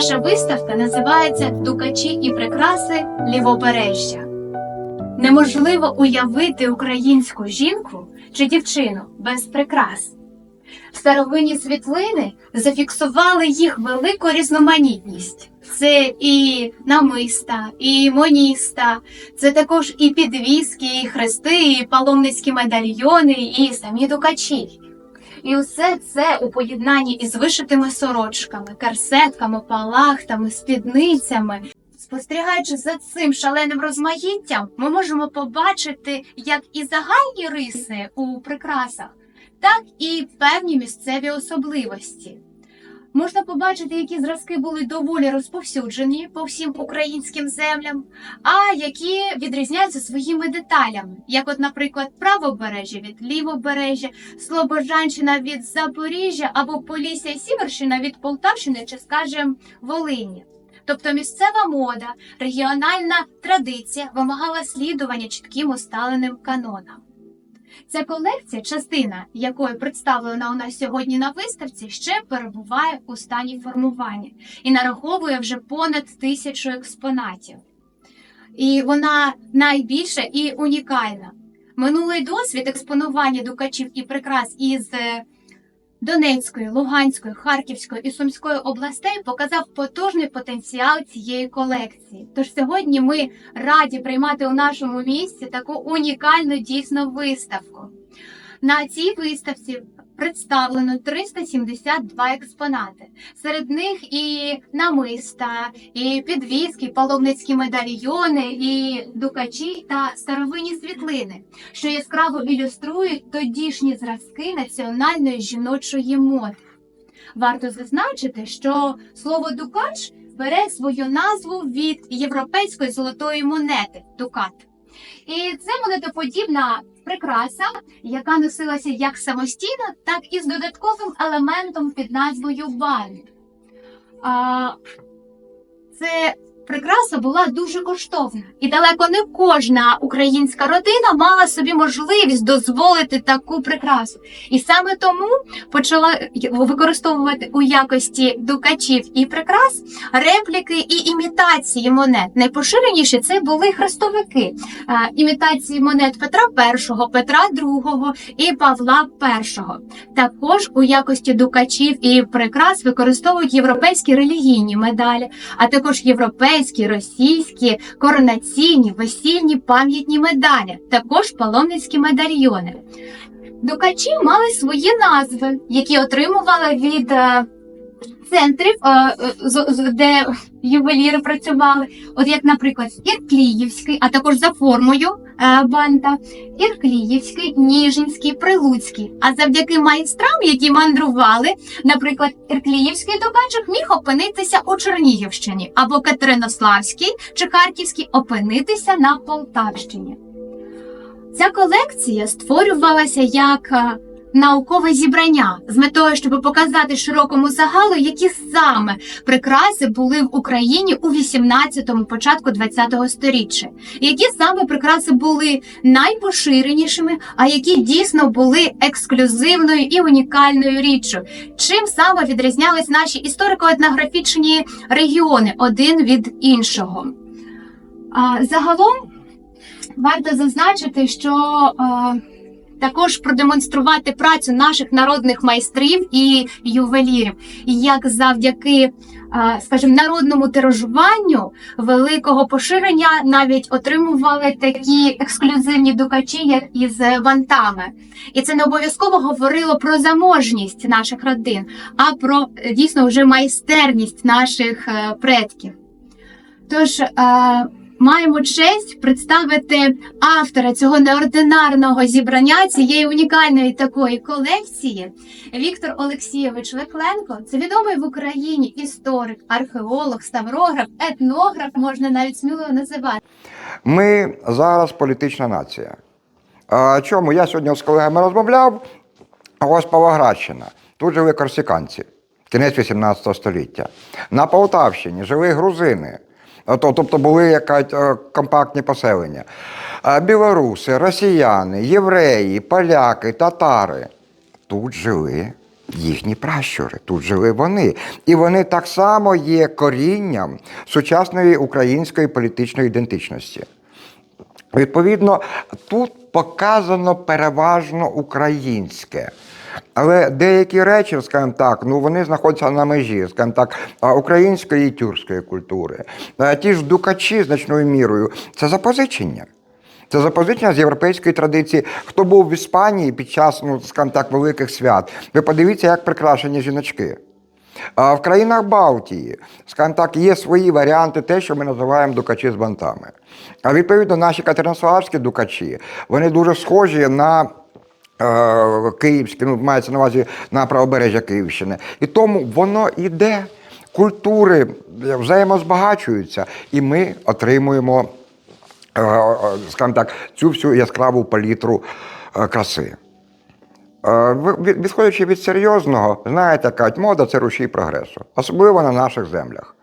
Наша виставка називається Дукачі і прикраси лівобережжя. Неможливо уявити українську жінку чи дівчину без прикрас. Старовинні світлини зафіксували їх велику різноманітність. Це і намиста, і моніста, це також і підвіски, і хрести, і паломницькі медальйони, і самі дукачі. І усе це у поєднанні із вишитими сорочками, карсетками, палахтами, спідницями. Спостерігаючи за цим шаленим розмаїттям, ми можемо побачити як і загальні риси у прикрасах, так і певні місцеві особливості. Можна побачити, які зразки були доволі розповсюджені по всім українським землям, а які відрізняються своїми деталями, як, от, наприклад, правобережжя від лівобережжя, Слобожанщина від Запоріжжя або Полісся Сіверщина від Полтавщини чи, скажімо, Волині. Тобто місцева мода, регіональна традиція вимагала слідування чітким усталеним канонам. Ця колекція, частина якої представлена у нас сьогодні на виставці, ще перебуває у стані формування і нараховує вже понад тисячу експонатів. І вона найбільша і унікальна. Минулий досвід експонування дукачів і прикрас із е, Донецької, Луганської, Харківської і Сумської областей показав потужний потенціал цієї колекції. Тож сьогодні ми раді приймати у нашому місці таку унікальну дійсно виставку. На цій виставці представлено 372 експонати. Серед них і намиста, і підвіски, паломницькі медальйони, і дукачі та старовинні світлини, що яскраво ілюструють тодішні зразки національної жіночої моди. Варто зазначити, що слово дукач бере свою назву від європейської золотої монети дукат. І це монетоподібна прикраса, яка носилася як самостійно, так і з додатковим елементом під назвою бан. Це прикраса була дуже коштовна, і далеко не кожна українська родина мала собі можливість дозволити таку прикрасу. І саме тому почала використовувати у якості дукачів і прикрас репліки і імітації монет. Найпоширеніші це були хрестовики, імітації монет Петра І, Петра II і Павла І. Також у якості дукачів і прикрас використовують європейські релігійні медалі, а також європейські, російські, коронаційні, весільні пам'ятні медалі, також паломницькі медальйони. Дукачі мали свої назви, які отримували від е, центрів, е, е, де ювеліри працювали. От як, наприклад, Іркліївський, а також за формою е, банта, Іркліївський, Ніжинський, Прилуцький. А завдяки майстрам, які мандрували, наприклад, Іркліївський дукачик міг опинитися у Чернігівщині, або Катеринославський чи Харківський опинитися на Полтавщині. Ця колекція створювалася як наукове зібрання з метою, щоб показати широкому загалу, які саме прикраси були в Україні у 18-му, початку 20-го сторіччя, які саме прикраси були найпоширенішими, а які дійсно були ексклюзивною і унікальною річчю. Чим саме відрізнялись наші історико-етнографічні регіони один від іншого? А, загалом варто зазначити, що е, також продемонструвати працю наших народних майстрів і ювелірів, як завдяки, е, скажімо, народному тиражуванню великого поширення навіть отримували такі ексклюзивні дукачі, як із вантами. І це не обов'язково говорило про заможність наших родин, а про дійсно вже майстерність наших е, предків. Тож, е, маємо честь представити автора цього неординарного зібрання цієї унікальної такої колекції Віктор Олексійович Лекленко. Це відомий в Україні історик, археолог, ставрограф, етнограф, можна навіть сміло називати. Ми зараз політична нація. А, чому? Я сьогодні з колегами розмовляв, ось Павлоградщина. Тут жили корсиканці, кінець 18 століття. На Полтавщині жили грузини. Тобто були якась е, компактні поселення. Білоруси, росіяни, євреї, поляки, татари. Тут жили їхні пращури. Тут жили вони. І вони так само є корінням сучасної української політичної ідентичності. Відповідно, тут показано переважно українське. Але деякі речі, скажімо так, ну вони знаходяться на межі, скажімо так, української і тюркської культури. Ті ж дукачі значною мірою це запозичення. Це запозичення з європейської традиції. Хто був в Іспанії під час, ну скажімо так, великих свят, ви подивіться, як прикрашені жіночки. А в країнах Балтії, скажімо так, є свої варіанти, те, що ми називаємо дукачі з бантами. А відповідно, наші катеринославські дукачі, вони дуже схожі на е, київські, ну, мається на увазі на правобережжя Київщини. І тому воно іде, культури взаємозбагачуються, і ми отримуємо, е, е, скажімо так, цю всю яскраву палітру е, краси. Е, Відходячи від серйозного, знаєте, кажуть, мода це рушій прогресу, особливо на наших землях.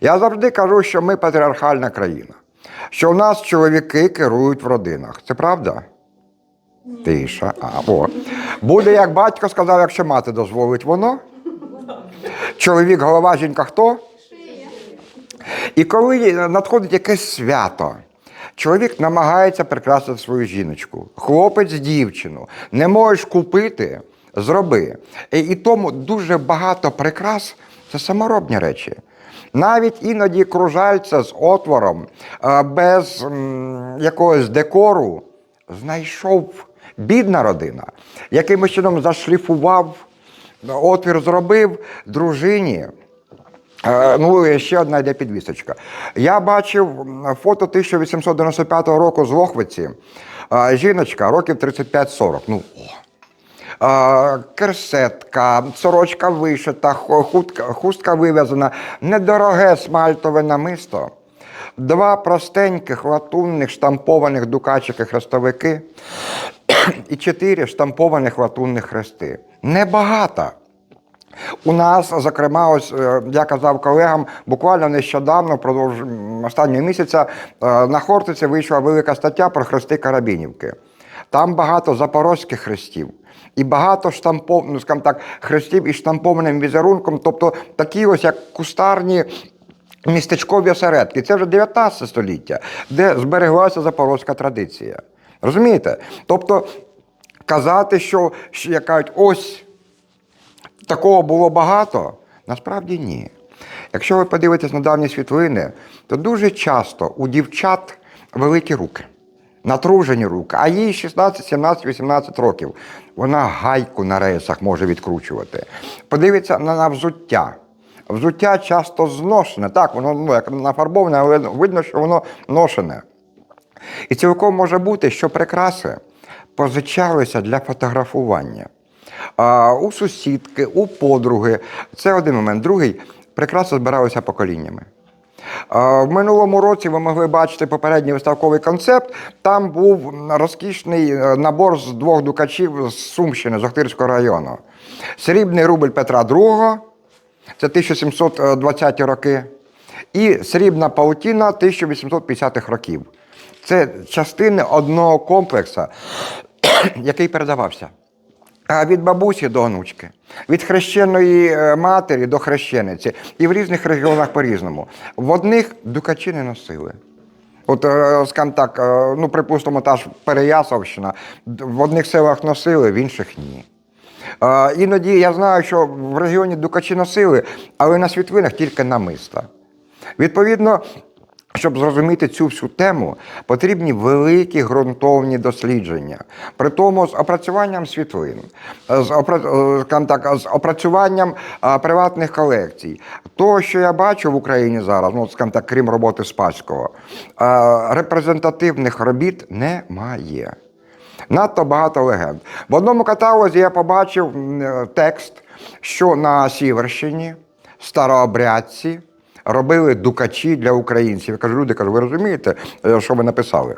Я завжди кажу, що ми патріархальна країна, що у нас чоловіки керують в родинах. Це правда? Тиша. А, о. Буде, як батько сказав, якщо мати дозволить воно. Чоловік, голова, жінка хто? І коли надходить якесь свято, чоловік намагається прикрасити свою жіночку, хлопець дівчину. Не можеш купити, зроби. І, тому дуже багато прикрас це саморобні речі. Навіть іноді кружальця з отвором, без якогось декору, знайшов бідна родина, якимось чином зашліфував, отвір зробив дружині. Е, Ну, ще одна йде підвісочка. Я бачив фото 1895 року з Лохвиці. Е, Жіночка, років 35-40. Ну. Е, Керсетка, сорочка вишита, хустка вив'язана, недороге смальтове намисто. Два простеньких латунних штампованих дукачики хрестовики і чотири штампованих латунних хрести. Небагато. У нас, зокрема, ось е, я казав колегам, буквально нещодавно, впродовж останнього місяця, е, на Хортиці вийшла велика стаття про хрести Карабінівки. Там багато запорозьких хрестів. І багато штампов, ну, скажімо так, хрестів із штампованим візерунком, тобто такі ось як кустарні містечкові осередки. Це вже 19 століття, де збереглася запорозька традиція. Розумієте? Тобто казати, що, як кажуть, ось такого було багато? Насправді ні. Якщо ви подивитесь на давні світлини, то дуже часто у дівчат великі руки, натружені руки, а їй 16, 17, 18 років. Вона гайку на рейсах може відкручувати. Подивіться на, на взуття. Взуття часто зношене. Так, воно ну, як нафарбоване, але видно, що воно ношене. І цілком може бути, що прикраси позичалися для фотографування. А, у сусідки, у подруги. Це один момент. Другий прикраси збиралися поколіннями. В минулому році ви могли бачити попередній виставковий концепт. Там був розкішний е, набор з двох дукачів з Сумщини, з Охтирського району. Срібний рубль Петра II, це 1720 роки, і срібна паутіна 1850-х років. Це частини одного комплексу, який передавався. А від бабусі до онучки, від хрещеної е, матері до хрещениці. І в різних регіонах по-різному. В одних дукачі не носили. От, е, скажімо так, е, ну, припустимо, та ж Переясовщина, в одних селах носили, в інших ні. Іноді я знаю, що в регіоні дукачі носили, але на світлинах тільки намиста. Відповідно, щоб зрозуміти цю всю тему, потрібні великі ґрунтовні дослідження. При тому з опрацюванням світлин, з, опра- е, так, з опрацюванням приватних колекцій. То, що я бачу в Україні зараз, ну, так, крім роботи Спаського, репрезентативних робіт немає. Надто багато легенд. В одному каталозі я побачив е, текст, що на Сіверщині старообрядці робили дукачі для українців. Я кажу, люди кажу, ви розумієте, е, що ви написали?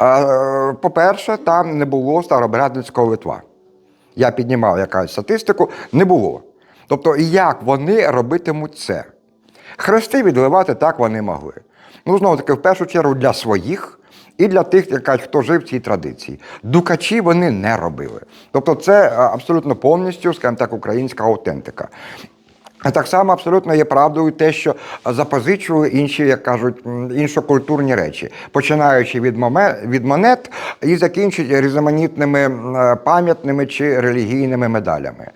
Е, По-перше, там не було старообрядницького Литва. Я піднімав якусь статистику, не було. Тобто, як вони робитимуть це? Хрести відливати так вони могли. Ну, знову таки, в першу чергу для своїх і для тих, хто жив в цій традиції. Дукачі вони не робили. Тобто, це е, абсолютно повністю, скажімо так, українська аутентика. А Так само абсолютно є правдою те, що запозичували інші, як кажуть, іншокультурні речі, починаючи від, від монет і закінчуючи різноманітними е, пам'ятними чи релігійними медалями.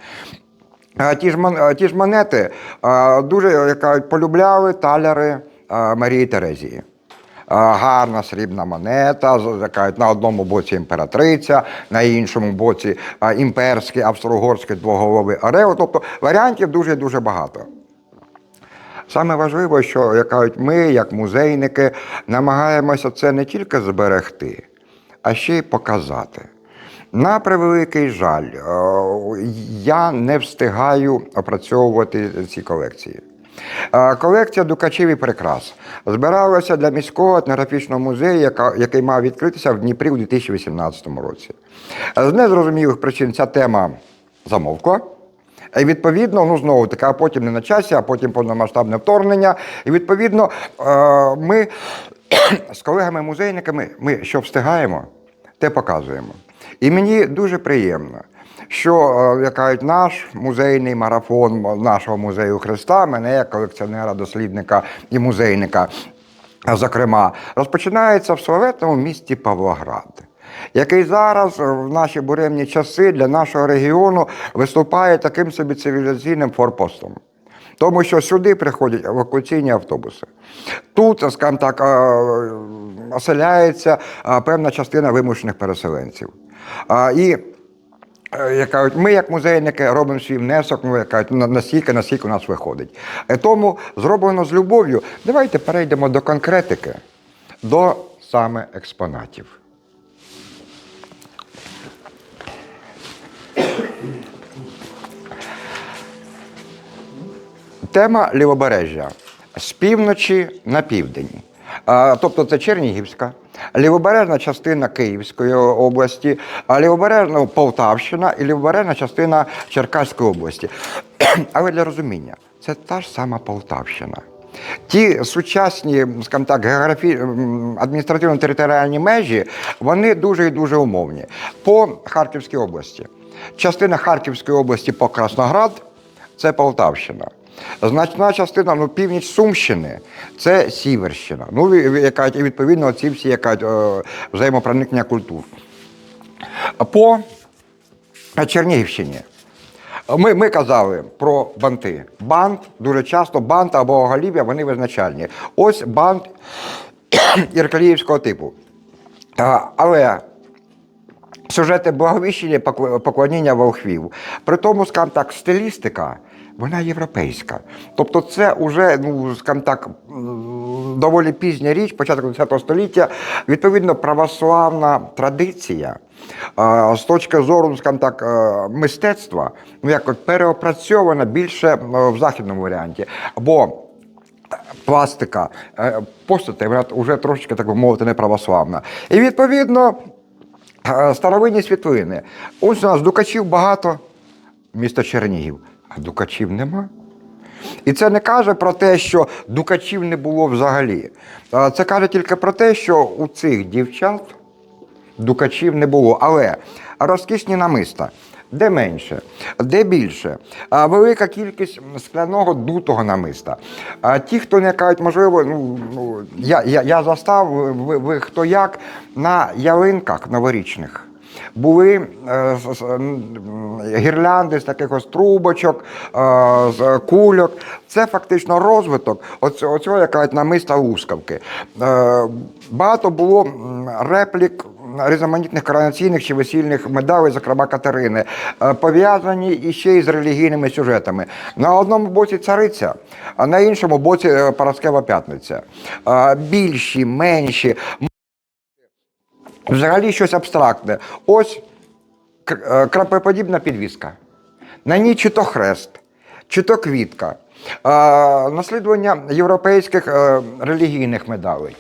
Ті ж, ті ж монети дуже як кажуть, полюбляли таляри Марії Терезії. Гарна срібна монета, на одному боці імператриця, на іншому боці імперський, австро-угорський двоголовий орел. Тобто варіантів дуже дуже багато. Саме важливо, що як кажуть, ми, як музейники, намагаємося це не тільки зберегти, а ще й показати. На превеликий жаль, е, я не встигаю опрацьовувати ці колекції. Колекція дукачів і прикрас збиралася для міського етнографічного музею, який мав відкритися в Дніпрі у 2018 році. З незрозумілих причин ця тема замовкла. І відповідно, ну знову таки, а потім не на часі, а потім повномасштабне вторгнення. І відповідно, ми з колегами-музейниками, ми що встигаємо, те показуємо. І мені дуже приємно, що е, як кажуть, наш музейний марафон нашого музею Христа, мене як колекціонера, дослідника і музейника, зокрема, розпочинається в славетному місті Павлоград який зараз е, в наші буремні часи для нашого регіону виступає таким собі цивілізаційним форпостом. Тому що сюди приходять евакуаційні автобуси. Тут, скажімо так, е, оселяється е, певна частина вимушених переселенців. І е, як кажуть, ми, як музейники, робимо свій внесок, ну, як кажуть, на- настільки, наскільки у нас виходить. Е, Тому зроблено з любов'ю. Давайте перейдемо до конкретики, до саме експонатів. Тема лівобережжя з півночі на південь. Тобто це Чернігівська, лівобережна частина Київської області, лівобережна ну, Полтавщина і лівобережна частина Черкаської області. Але для розуміння, це та ж сама Полтавщина. Ті сучасні, скажімо так, географі... адміністративно-територіальні межі, вони дуже і дуже умовні. По Харківській області. Частина Харківської області по Красноград це Полтавщина. Значна частина ну, північ Сумщини це Сіверщина. Ну, яка відповідно ці всі яка, е, взаємопроникнення культур. По Чернігівщині. Ми, ми казали про банти. Бант дуже часто бант або оголів'я вони визначальні. Ось бант іркаліївського типу. Але сюжети благовіщення поклоніння волхвів. При тому, скажімо так, стилістика. Вона європейська. Тобто це вже, ну, скажімо так, доволі пізня річ, початок ХХ століття, відповідно, православна традиція. З точки зору, ну, скажімо так, е, мистецтва, ну як переопрацьована більше е, в західному варіанті. Бо пластика, е, постати, вона вже трошечки, так би мовити, не православна. І відповідно старовинні світлини. Ось у нас дукачів багато, місто Чернігів, а дукачів нема. І це не каже про те, що дукачів не було взагалі. Це каже тільки про те, що у цих дівчат дукачів не було. Але розкішні намиста. Де менше, де більше, велика кількість скляного дутого намиста. Ті, хто не кажуть, можливо, ну, ну я, я, я застав, ви, ви хто як, на ялинках новорічних були е, гірлянди з таких ось трубочок, е, з кульок. Це фактично розвиток оцього, як кажуть, намиста лускавки. Е, багато було реплік різноманітних коронаційних чи весільних медалей, зокрема Катерини, пов'язані іще із релігійними сюжетами. На одному боці цариця, а на іншому боці Параскева п'ятниця. Більші, менші, взагалі щось абстрактне. Ось е, крапеподібна підвіска. На ній чи то хрест, чи то квітка. Е, Наслідування європейських е, релігійних медалей.